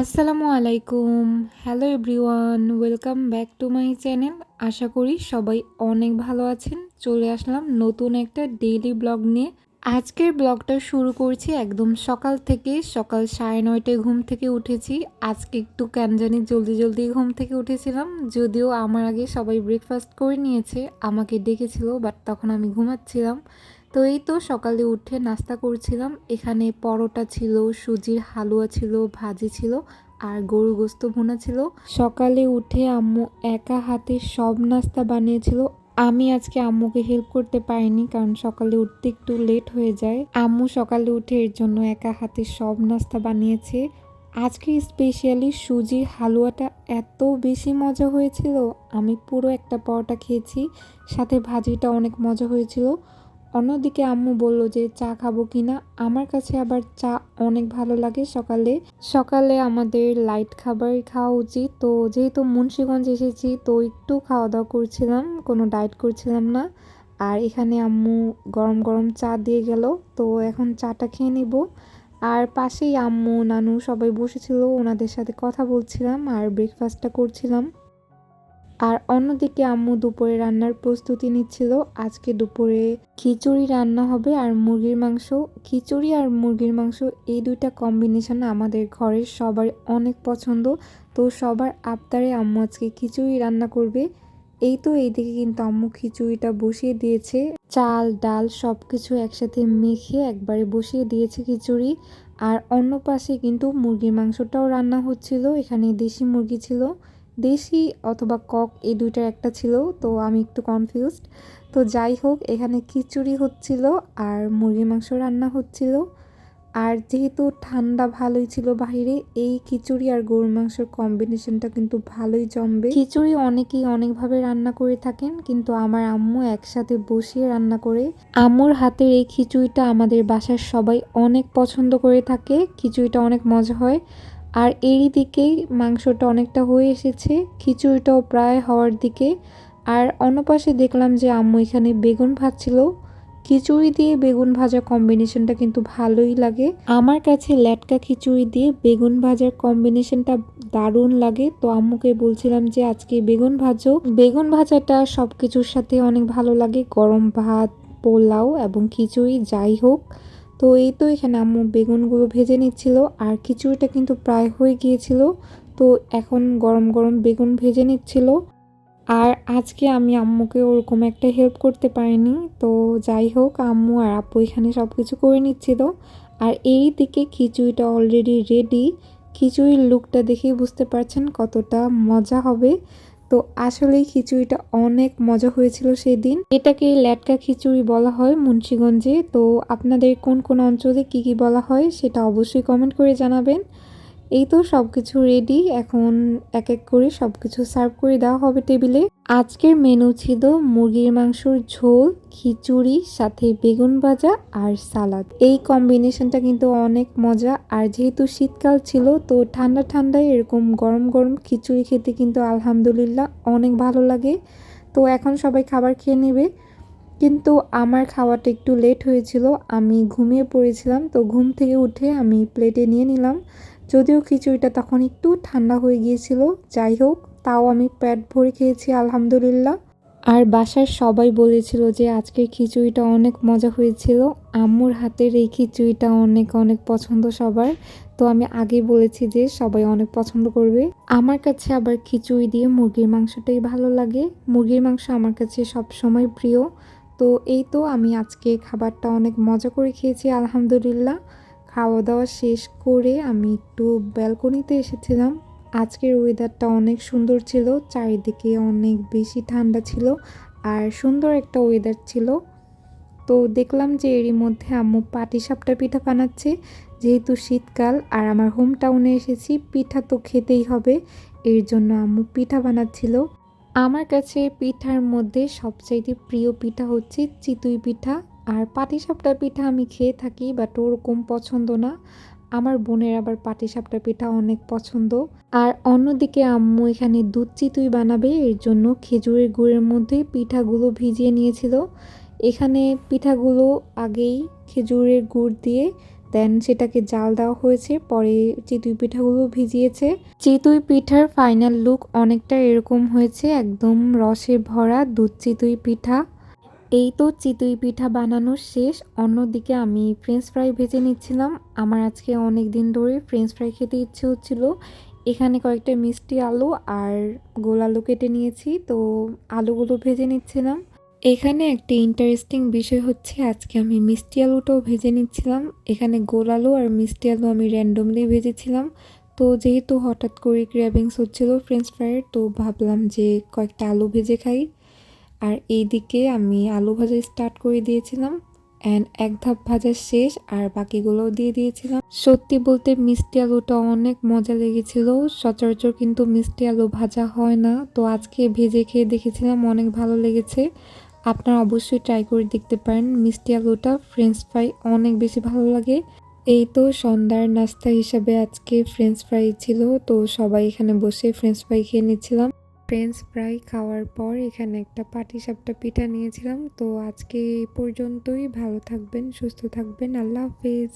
আসসালামু আলাইকুম। Hello everyone welcome back to my channel আশা করি সবাই অনেক ভালো আছেন। চলে আসলাম নতুন একটা ডেইলি ব্লগ নিয়ে। আজকের ব্লগটা শুরু করছি একদম সকাল থেকে, সকাল সাড়ে নয়টায় ঘুম থেকে উঠেছি। আজকে একটু কেন জানি জলদি জলদি ঘুম থেকে উঠেছিলাম। যদিও আমার আগে সবাই ব্রেকফাস্ট করে নিয়েছে, আমাকে ডেকেছিল বাট তখন আমি ঘুমাচ্ছিলাম। তো এই তো সকালে উঠে নাস্তা করছিলাম। এখানে পরোটা ছিল, সুজির হালুয়া ছিল, ভাজি ছিল আর গরু গোস্ত ভুনা ছিল। সকালে উঠে আম্মু একা হাতে সব নাস্তা বানিয়েছিল। আমি আজকে আম্মুকে হেল্প করতে পারিনি কারণ সকালে উঠতে একটু লেট হয়ে যায়। আম্মু সকালে উঠে এর জন্য একা হাতে সব নাস্তা বানিয়েছে। আজকে স্পেশালি সুজির হালুয়াটা এত বেশি মজা হয়েছিল। আমি পুরো একটা পরোটা খেয়েছি, সাথে ভাজিটা অনেক মজা হয়েছিল। অন্যদিকে আম্মু বলল যে, চা খাব কিনা আমার কাছে আবার চা অনেক ভালো লাগে সকালে। সকালে আমাদের লাইট খাবার খাওয়া উচিত। তো যেহেতু মুন্সীগঞ্জ এসেছি, তো একটু খাওয়া দাওয়া করছিলাম, কোনো ডায়েট করছিলাম না। আর এখানে আম্মু গরম গরম চা দিয়ে গেল। তো এখন চাটা খেয়ে নিব। আর পাশেই আম্মু, নানু সবাই বসেছিল, ওনাদের সাথে কথা বলছিলাম আর ব্রেকফাস্টটা করছিলাম। আর অন্যদিকে আম্মু দুপুরে রান্নার প্রস্তুতি নিচ্ছিল। আজকে দুপুরে খিচুড়ি রান্না হবে আর মুরগির মাংস। খিচুড়ি আর মুরগির মাংস এই দুইটা কম্বিনেশন আমাদের ঘরের সবার অনেক পছন্দ। তো সবার আবদারে আম্মু আজকে খিচুড়ি রান্না করবে। এই তো এইদিকে কিন্তু আম্মু খিচুড়িটা বসিয়ে দিয়েছে। চাল, ডাল সব কিছু একসাথে মেখে একবারে বসিয়ে দিয়েছে খিচুড়ি। আর অন্য পাশে কিন্তু মুরগির মাংসটাও রান্না হচ্ছিল। এখানে দেশি মুরগি ছিল। দেশি অথবা কক এই দুইটার একটা ছিল, তো আমি একটু কনফিউজড তো যাই হোক, এখানে খিচুড়ি হচ্ছিল আর মুরগি মাংস রান্না হচ্ছিল। আর যেহেতু ঠান্ডা ভালোই ছিল বাহিরে, এই খিচুড়ি আর গরুর মাংসের কম্বিনেশনটা কিন্তু ভালোই জমবে। খিচুড়ি অনেকেই অনেকভাবে রান্না করে থাকেন, কিন্তু আমার আম্মু একসাথে বসিয়ে রান্না করে। আম্মুর হাতের এই খিচুড়িটা আমাদের বাসার সবাই অনেক পছন্দ করে থাকে। খিচুড়িটা অনেক মজা হয়। আর এরই দিকেই মাংসটা অনেকটা হয়ে এসেছে, খিচুড়িটাও প্রায় হওয়ার দিকে। আর অন্য পাশে দেখলাম যে আম্মু এখানে বেগুন ভাজছিল। খিচুড়ি দিয়ে বেগুন ভাজা কম্বিনেশনটা কিন্তু ভালোই লাগে। আমার কাছে ল্যাটকা খিচুড়ি দিয়ে বেগুন ভাজার কম্বিনেশনটা দারুণ লাগে। তো আম্মুকে বলছিলাম যে আজকে বেগুন ভাজো। বেগুন ভাজাটা সব কিছুর সাথে অনেক ভালো লাগে। গরম ভাত, পোলাও এবং খিচুড়ি, যাই হোক। তো এই তো এখানে আম্মু বেগুনগুলো ভেজে নিচ্ছিল, আর খিচুড়িটা কিন্তু প্রায় হয়ে গিয়েছিল। তো এখন গরম গরম বেগুন ভেজে নিচ্ছিল। আর আজকে আমি আম্মুকে ওরকম একটা হেল্প করতে পারিনি। তো যাই হোক, আম্মু আর আপু এখানে সব কিছু করে নিচ্ছিল। আর এই দিকে খিচুড়িটা অলরেডি রেডি খিচুড়ির লুকটা দেখেই বুঝতে পারছেন কতটা মজা হবে। তো আসলেই খিচুড়িটা অনেক মজা হয়েছিল সেদিন। এটাকে ল্যাটকা খিচুড়ি বলা হয় মুন্সীগঞ্জে। তো আপনাদের কোন কোন অঞ্চলে কি কি বলা হয় সেটা অবশ্যই কমেন্ট করে জানাবেন। এই তো সব কিছু রেডি এখন এক এক করে সব কিছু সার্ভ করে দেওয়া হবে টেবিলে আজকের মেনু ছিল মুরগির মাংসর ঝোল, খিচুড়ি, সাথে বেগুন ভাজা আর সালাদ এই কম্বিনেশনটা কিন্তু অনেক মজা, আর যেহেতু শীতকাল ছিল, তো ঠান্ডা ঠান্ডায় এরকম গরম গরম খিচুড়ি খেতে কিন্তু আলহামদুলিল্লাহ অনেক ভালো লাগে। তো এখন সবাই খাবার খেয়ে নেবে। কিন্তু আমার খাওয়াটা একটু লেট হয়েছিল, আমি ঘুমিয়ে পড়েছিলাম, তো ঘুম থেকে উঠে আমি প্লেটে নিয়ে নিলাম। যদিও খিচুড়িটা তখন একটু ঠান্ডা হয়ে গিয়েছিল, যাই হোক, তাও আমি প্যাট ভরে খেয়েছি, আলহামদুলিল্লাহ। আর বাসার সবাই বলেছিল যে আজকের খিচুড়িটা অনেক মজা হয়েছিল। আম্মুর হাতের এই খিচুড়িটা অনেক অনেক পছন্দ সবার। তো আমি আগে বলেছি যে সবাই অনেক পছন্দ করবে। আমার কাছে আবার খিচুড়ি দিয়ে মুরগির মাংসটাই ভালো লাগে। মুরগির মাংস আমার কাছে সব সময় প্রিয়। তো এই তো আমি আজকে খাবারটা অনেক মজা করে খেয়েছি, আলহামদুলিল্লাহ। খাওয়া দাওয়া শেষ করে আমি একটু ব্যালকনিতে এসেছিলাম। আজকের ওয়েদারটা অনেক সুন্দর ছিল, চারিদিকে অনেক বেশি ঠান্ডা ছিল আর সুন্দর একটা ওয়েদার ছিল। তো দেখলাম যে এরই মধ্যে আম্মু পাটিসাপটা পিঠা বানাচ্ছে। যেহেতু শীতকাল আর আমার হোম টাউনে এসেছি, পিঠা তো খেতেই হবে, এর জন্য আম্মু পিঠা বানাচ্ছিল। আমার কাছে পিঠার মধ্যে সবচাইতে প্রিয় পিঠা হচ্ছে চিতুই পিঠা। আর পাটিসাপটা পিঠা আমি খেয়ে থাকি বাট ওরকম পছন্দ না। আমার বোনের আবার পাটিসাপটা পিঠা অনেক পছন্দ। আর অন্যদিকে আম্মু এখানে দুধ চিতুই বানাবে, এর জন্য খেজুরের গুড়ের মধ্যে পিঠাগুলো ভিজিয়ে নিয়েছিল। এখানে পিঠাগুলো আগেই খেজুরের গুড় দিয়ে দেন, সেটাকে জাল দেওয়া হয়েছে, পরে চিতুই পিঠাগুলো ভিজিয়েছে। চিতুই পিঠার ফাইনাল লুক অনেকটা এরকম হয়েছে, একদম রসে ভরা দুধ চিতুই পিঠা। এই তো চিতুই পিঠা বানানো শেষ। অন্যদিকে আমি ফ্রেঞ্চ ফ্রাই ভেজে নিচ্ছিলাম। আমার আজকে অনেক দিন ধরে ফ্রেঞ্চ ফ্রাই খেতে ইচ্ছে হচ্ছিল। এখানে কয়েকটা মিষ্টি আলু আর গোল আলু কেটে নিয়েছি, তো আলুগুলো ভেজে নিচ্ছিলাম। এখানে একটি ইন্টারেস্টিং বিষয় হচ্ছে, আজকে আমি মিষ্টি আলুটাও ভেজে নিচ্ছিলাম। এখানে গোল আলু আর মিষ্টি আলু আমি র্যান্ডমলি ভেজেছিলাম। তো যেহেতু হঠাৎ করে ক্র্যাভিংস হচ্ছিল ফ্রেঞ্চ ফ্রাইয়ের তো ভাবলাম যে কয়েকটা আলু ভেজে খাই। আর এইদিকে আমি আলু ভাজা স্টার্ট করে দিয়েছিলাম অ্যান্ড এক ধাপ ভাজা শেষ আর বাকিগুলোও দিয়ে দিয়েছিলাম। সত্যি বলতে মিষ্টি আলুটা অনেক মজা লেগেছিল। সচরাচর কিন্তু মিষ্টি আলু ভাজা হয় না। তো আজকে ভেজে খেয়ে দেখেছিলাম অনেক ভালো লেগেছে। আপনারা অবশ্যই ট্রাই করে দেখতে পারেন মিষ্টি আলুটা। ফ্রেঞ্চ ফ্রাই অনেক বেশি ভালো লাগে। এই তো সন্ধ্যার নাস্তা হিসাবে আজকে ফ্রেঞ্চ ফ্রাই ছিল। তো সবাই এখানে বসে ফ্রেঞ্চ ফ্রাই খেয়ে নিচ্ছিলাম। ফ্রেঞ্চ ফ্রাই খাওয়ার পর এখানে একটা পাটিসাপটা পিঠা নিয়েছিলাম। তো আজকে এই পর্যন্তই। ভালো থাকবেন, সুস্থ থাকবেন। আল্লাহ হাফেজ।